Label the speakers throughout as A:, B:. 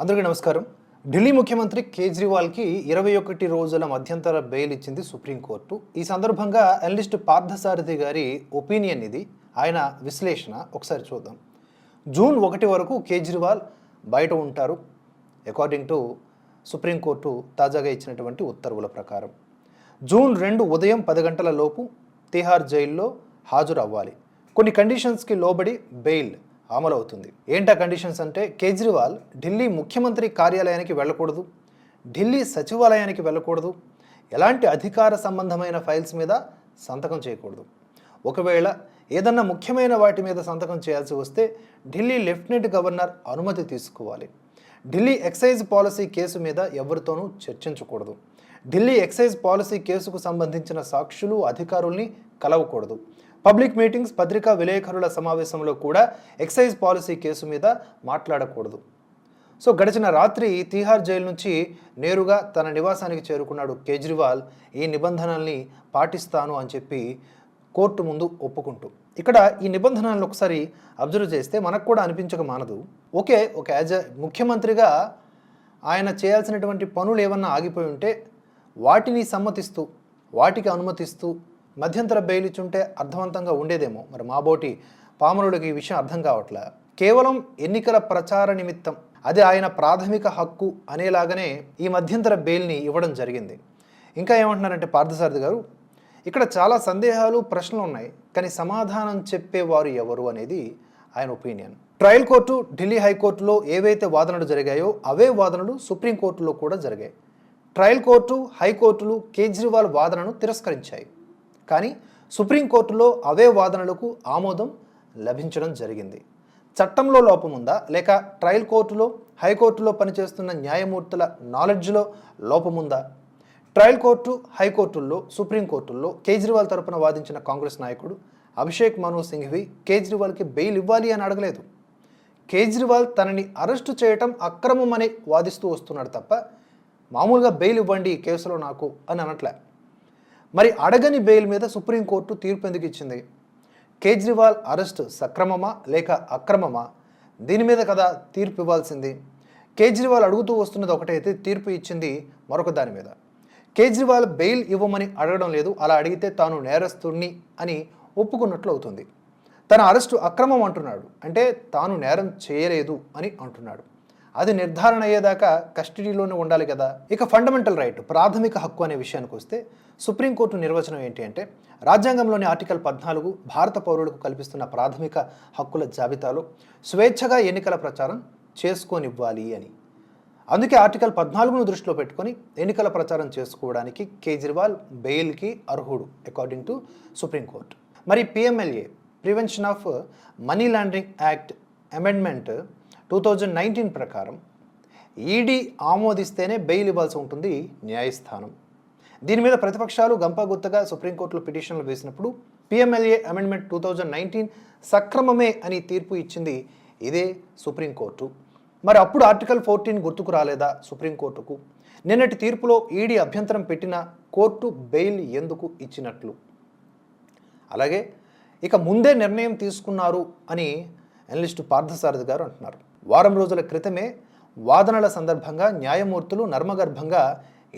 A: అందరికీ నమస్కారం. ఢిల్లీ ముఖ్యమంత్రి కేజ్రీవాల్కి ఇరవై ఒకటి రోజుల మధ్యంతర బెయిల్ ఇచ్చింది సుప్రీంకోర్టు. ఈ సందర్భంగా అనలిస్ట్ పార్థసారథి గారి ఒపీనియన్ ఇది. ఆయన విశ్లేషణ. ఒకసారి చూద్దాం. జూన్ ఒకటి వరకు కేజ్రీవాల్ బయట ఉంటారు. అకార్డింగ్ టు సుప్రీంకోర్టు తాజాగా ఇచ్చినటువంటి ఉత్తర్వుల ప్రకారం. జూన్ రెండు ఉదయం పది గంటల లోపు తిహార్ జైల్లో హాజరు అవ్వాలి కొన్ని కండిషన్స్కి లోబడి బెయిల్ అమలవుతుంది ఏంటా కండిషన్స్ అంటే కేజ్రీవాల్ ఢిల్లీ ముఖ్యమంత్రి కార్యాలయానికి వెళ్ళకూడదు ఢిల్లీ సచివాలయానికి వెళ్ళకూడదు ఎలాంటి అధికార సంబంధమైన ఫైల్స్ మీద సంతకం చేయకూడదు. ఒకవేళ ఏదన్నా ముఖ్యమైన వాటి మీద సంతకం చేయాల్సి వస్తే ఢిల్లీ లెఫ్టినెంట్ గవర్నర్ అనుమతి తీసుకోవాలి. ఢిల్లీ ఎక్సైజ్ పాలసీ కేసు మీద ఎవరితోనూ చర్చించకూడదు. ఢిల్లీ ఎక్సైజ్ పాలసీ కేసుకు సంబంధించిన సాక్షులు అధికారుల్ని కలవకూడదు. పబ్లిక్ మీటింగ్స్ పత్రికా విలేకరుల సమావేశంలో కూడా ఎక్సైజ్ పాలసీ కేసు మీద మాట్లాడకూడదు. సో గడిచిన రాత్రి తీహార్ జైలు నుంచి నేరుగా తన నివాసానికి చేరుకున్నాడు కేజ్రీవాల్. ఈ నిబంధనల్ని పాటిస్తాను అని చెప్పి కోర్టు ముందు ఒప్పుకుంటూ. ఇక్కడ ఈ నిబంధనలను ఒకసారి అబ్జర్వ్ చేస్తే మనకు కూడా అనిపించక మానదు. ఓకే ఒక యాజ్ అ ముఖ్యమంత్రిగా ఆయన చేయాల్సినటువంటి పనులు ఏమన్నా ఆగిపోయి ఉంటే వాటిని సమ్మతిస్తూ వాటికి అనుమతిస్తూ మధ్యంతర బెయిల్ ఇచ్చుంటే అర్థవంతంగా ఉండేదేమో. మరి మాబోటి పామరుడికి ఈ విషయం అర్థం కావట్లే? కేవలం ఎన్నికల ప్రచార నిమిత్తం. అది ఆయన ప్రాథమిక హక్కు అనేలాగానే ఈ మధ్యంతర బెయిల్ని ఇవ్వడం జరిగింది. ఇంకా ఏమంటున్నారంటే పార్థసారథి గారు ఇక్కడ చాలా సందేహాలు ప్రశ్నలు ఉన్నాయి కానీ సమాధానం చెప్పేవారు ఎవరు అనేది ఆయన ఒపీనియన్. ట్రయల్ కోర్టు ఢిల్లీ హైకోర్టులో ఏవైతే వాదనలు జరిగాయో అవే వాదనలు సుప్రీంకోర్టులో కూడా జరిగాయి. ట్రయల్ కోర్టు హైకోర్టులు కేజ్రీవాల్ వాదనను తిరస్కరించాయి. కానీ సుప్రీంకోర్టులో అవే వాదనలకు ఆమోదం లభించడం జరిగింది. చట్టంలో లోపం ఉందా? లేక ట్రయల్ కోర్టులో హైకోర్టులో పనిచేస్తున్న న్యాయమూర్తుల నాలెడ్జ్లో లోపముందా ట్రయల్ కోర్టు హైకోర్టుల్లో సుప్రీంకోర్టుల్లో కేజ్రీవాల్ తరపున వాదించిన కాంగ్రెస్ నాయకుడు అభిషేక్ మను సింఘ్వి కేజ్రీవాల్కి బెయిల్ ఇవ్వాలి అని అడగలేదు. కేజ్రీవాల్ తనని అరెస్టు చేయటం అక్రమమని వాదిస్తూ వస్తున్నాడు తప్ప మామూలుగా బెయిల్ ఇవ్వండి ఈ కేసులో నాకు అని అనట్లే. మరి అడగని బెయిల్ మీద సుప్రీంకోర్టు తీర్పు ఎందుకు ఇచ్చింది? కేజ్రీవాల్ అరెస్ట్ సక్రమమా లేక అక్రమమా? దీని మీద కదా తీర్పు ఇవ్వాల్సింది. కేజ్రీవాల్ అడుగుతూ వస్తున్నది ఒకటైతే తీర్పు ఇచ్చింది మరొక దాని మీద. కేజ్రీవాల్ బెయిల్ ఇవ్వమని అడగడం లేదు అలా అడిగితే తాను నేరస్తుణ్ణి అని ఒప్పుకున్నట్లు అవుతుంది. తన అరెస్టు అక్రమం అంటున్నాడు. అంటే తాను నేరం చేయలేదు అని అంటున్నాడు. అది నిర్ధారణ అయ్యేదాకా కస్టడీలోనే ఉండాలి కదా. ఇక ఫండమెంటల్ రైట్ ప్రాథమిక హక్కు అనే విషయానికి వస్తే సుప్రీంకోర్టు నిర్వచనం ఏంటి అంటే రాజ్యాంగంలోని ఆర్టికల్ పద్నాలుగు భారత పౌరులకు కల్పిస్తున్న ప్రాథమిక హక్కుల జాబితాలో స్వేచ్ఛగా ఎన్నికల ప్రచారం చేసుకోనివ్వాలి అని. అందుకే ఆర్టికల్ పద్నాలుగును దృష్టిలో పెట్టుకొని ఎన్నికల ప్రచారం చేసుకోవడానికి కేజ్రీవాల్ బెయిల్కి అర్హుడు అకార్డింగ్ టు సుప్రీంకోర్టు మరి PMLA prevention of money laundering act amendment two thousand nineteen ప్రకారం ఈడీ ఆమోదిస్తేనే బెయిల్ ఇవ్వాల్సి ఉంటుంది న్యాయస్థానం. దీని మీద ప్రతిపక్షాలు గంపగుత్తగా సుప్రీంకోర్టులో పిటిషన్లు వేసినప్పుడు PMLA amendment two thousand nineteen సక్రమమే అని తీర్పు ఇచ్చింది ఇదే సుప్రీంకోర్టు. మరి అప్పుడు ఆర్టికల్ ఫోర్టీన్ గుర్తుకు రాలేదా సుప్రీంకోర్టుకు? నిన్నటి తీర్పులో ఈడీ అభ్యంతరం పెట్టిన కోర్టు బెయిల్ ఎందుకు ఇచ్చినట్లు? అలాగే ఇక ముందే నిర్ణయం తీసుకున్నారు అని అనలిస్టు పార్థసారథి గారు అంటున్నారు. వారం రోజుల క్రితమే వాదనల సందర్భంగా న్యాయమూర్తులు నర్మగర్భంగా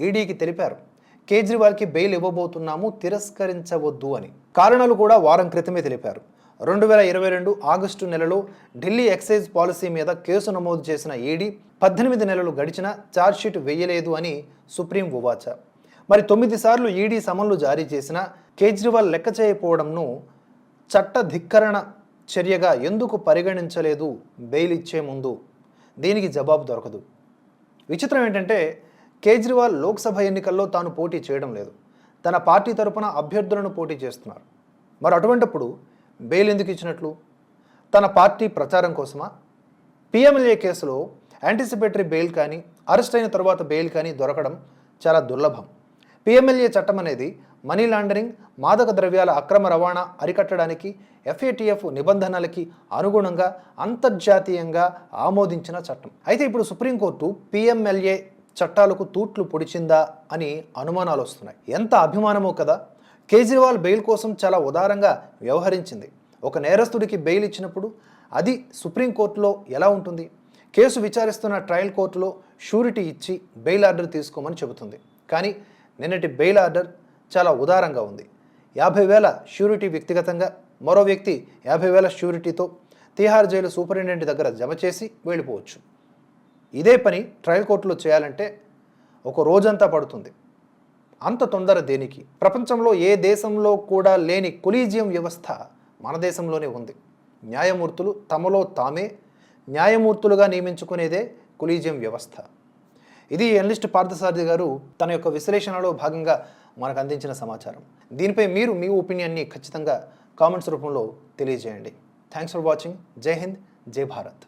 A: ఈడీకి తెలిపారు. కేజ్రీవాల్కి బెయిల్ ఇవ్వబోతున్నాము తిరస్కరించవద్దు అని. కారణాలు కూడా వారం క్రితమే తెలిపారు. రెండు వేల ఇరవై రెండు ఆగస్టు నెలలో ఢిల్లీ ఎక్సైజ్ పాలసీ మీద కేసు నమోదు చేసిన ఈడీ పద్దెనిమిది నెలలు గడిచినా ఛార్జ్షీట్ వేయలేదు అని సుప్రీం ఉవాచ. మరి తొమ్మిది సార్లు ఈడీ సమన్లు జారీ చేసినా కేజ్రీవాల్ లెక్క చేయకపోవడంను చట్ట ధిక్కరణ చర్యగా ఎందుకు పరిగణించలేదు? బెయిల్ ఇచ్చే ముందు. దీనికి జవాబు దొరకదు. విచిత్రం ఏంటంటే కేజ్రీవాల్ లోక్సభ ఎన్నికల్లో తాను పోటీ చేయడం లేదు. తన పార్టీ తరపున అభ్యర్థులను పోటీ చేస్తున్నారు. మరి అటువంటప్పుడు బెయిల్ ఎందుకు ఇచ్చినట్లు? తన పార్టీ ప్రచారం కోసమా? పిఎంఎల్ఏ కేసులో యాంటిసిపేటరీ బెయిల్ కానీ అరెస్ట్ అయిన తర్వాత బెయిల్ కానీ దొరకడం చాలా దుర్లభం. పిఎంఎల్ఏ చట్టం అనేది మనీ లాండరింగ్ మాదక ద్రవ్యాల అక్రమ రవాణా అరికట్టడానికి ఎఫ్ఏటిఎఫ్ నిబంధనలకి అనుగుణంగా అంతర్జాతీయంగా ఆమోదించిన చట్టం. అయితే ఇప్పుడు సుప్రీంకోర్టు పిఎంఎల్ఏ చట్టాలకు తూట్లు పొడిచిందా అని అనుమానాలు వస్తున్నాయి. ఎంత అభిమానమో కదా! కేజ్రీవాల్ బెయిల్ కోసం చాలా ఉదారంగా వ్యవహరించింది. ఒక నేరస్తుడికి బెయిల్ ఇచ్చినప్పుడు అది సుప్రీంకోర్టులో ఎలా ఉంటుంది? కేసు విచారిస్తున్న ట్రయల్ కోర్టులో షూరిటీ ఇచ్చి బెయిల్ ఆర్డర్ తీసుకోమని చెబుతుంది. కానీ నిన్నటి బెయిల్ ఆర్డర్ చాలా ఉదారంగా ఉంది. యాభై వేల ష్యూరిటీ వ్యక్తిగతంగా మరో వ్యక్తి యాభై వేల ష్యూరిటీతో తిహార్ జైలు సూపరింటెండెంట్ దగ్గర జమ చేసి వెళ్ళిపోవచ్చు. ఇదే పని ట్రయల్ కోర్టులో చేయాలంటే ఒక రోజంతా పడుతుంది. అంత తొందర దేనికి? ప్రపంచంలో ఏ దేశంలో కూడా లేని కొలీజియం వ్యవస్థ మన దేశంలోనే ఉంది. న్యాయమూర్తులు తమలో తామే న్యాయమూర్తులుగా నియమించుకునేదే కొలీజియం వ్యవస్థ. ఇది ఎనలిస్ట్ పార్థసారథి గారు తన యొక్క విశ్లేషణలో భాగంగా మనకు అందించిన సమాచారం. దీనిపై మీరు మీ ఒపీనియన్ని ఖచ్చితంగా కామెంట్స్ రూపంలో తెలియజేయండి. థ్యాంక్స్ ఫర్ వాచింగ్ జై హింద్ జై భారత్